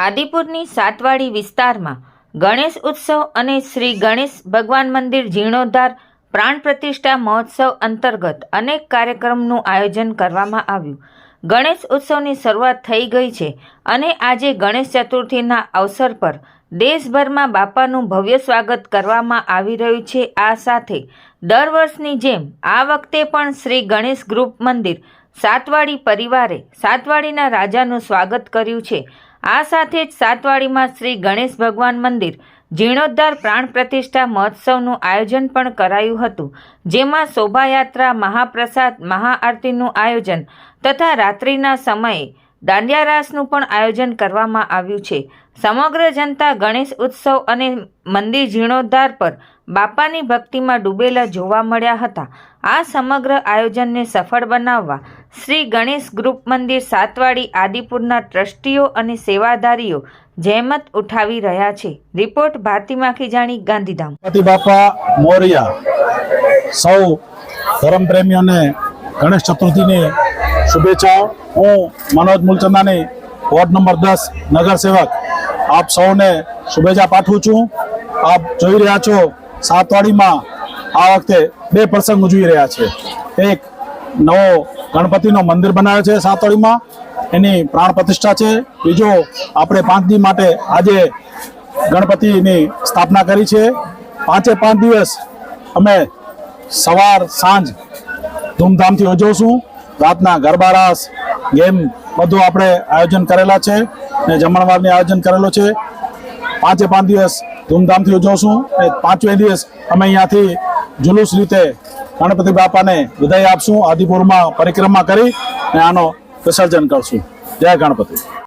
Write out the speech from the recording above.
આદિપુરની સાતવાડી વિસ્તારમાં ગણેશ ઉત્સવ અને શ્રી ગણેશ ભગવાન મંદિર જીર્ણોદ્ધાર પ્રાણ પ્રતિષ્ઠા મહોત્સવ અંતર્ગત અનેક કાર્યક્રમનું આયોજન કરવામાં આવ્યું. ગણેશ ઉત્સવની શરૂઆત થઈ ગઈ છે અને આજે ગણેશ ચતુર્થીના અવસર પર દેશભરમાં બાપાનું ભવ્ય સ્વાગત કરવામાં આવી રહ્યું છે. આ સાથે દર વર્ષની જેમ આ વખતે પણ શ્રી ગણેશ ગ્રુપ મંદિર સાતવાડી પરિવારે સાતવાડીના રાજાનું સ્વાગત કર્યું છે. આ સાથે જ સાતવાડીમાં શ્રી ગણેશ ભગવાન મંદિર જીર્ણોદ્ધાર પ્રાણ પ્રતિષ્ઠા મહોત્સવનું આયોજન પણ કરાયું હતું, જેમાં શોભાયાત્રા, મહાપ્રસાદ, મહાઆરતીનું આયોજન તથા રાત્રિના સમયે દાંડિયા રાસનું પણ આયોજન કરવામાં આવ્યું છે. સમગ્ર જનતા ગણેશ ઉત્સવ અને મંદિર જીર્ણોદ્ધાર પર બાપાની ભક્તિમાં ડૂબેલા જોવા મળ્યા હતા. આ સમગ્ર આયોજનને સફળ બનાવવા શ્રી ગણેશ ગ્રુપ મંદિર સાતવાડી આદિપુરના ટ્રસ્ટીઓ અને સેવાધારીઓ જહેમત ઉઠાવી રહ્યા છે. રિપોર્ટ ભારતી માખીજાણી ગાંધીધામ. બાપા મોરિયા સૌ ધર્મ પ્રેમીઓને ગણેશ ચતુર્થીની શુભેચ્છાઓ. હું મનોજ મૂલચંદાની વોર્ડ નંબર દસ નગર સેવક આપ સૌને શુભેચ્છા પાઠવું છું. આપ જોઈ રહ્યા છો, સાતવાડીમાં આ વખતે બે પ્રસંગ ઉજવી રહ્યા છે. એક નવો ગણપતિનો મંદિર બનાવ્યો છે સાતવાડીમાં. એની પ્રાણ પ્રતિષ્ઠા છે. બીજો આપણે પાંચ દિવસ માટે આજે ગણપતિની સ્થાપના કરી છે. પાંચે પાંચ દિવસ અમે સવાર સાંજ ધૂમધામથી ઉજવશું. રાતના ગરબા રાસ ગેમ બધું આપણે આયોજન કરેલા છે ને જમણવારની આયોજન કરેલો છે. પાંચે પાંચ દિવસ ધૂમધામથી ઉજવશું ને પાંચમે દિવસ અમે અહીંયાથી જુલુસ રીતે ગણપતિ બાપાને વિદાય આપશું, આદિપુરમાં પરિક્રમા કરી અને આનો વિસર્જન કરશું. જય ગણપતિ.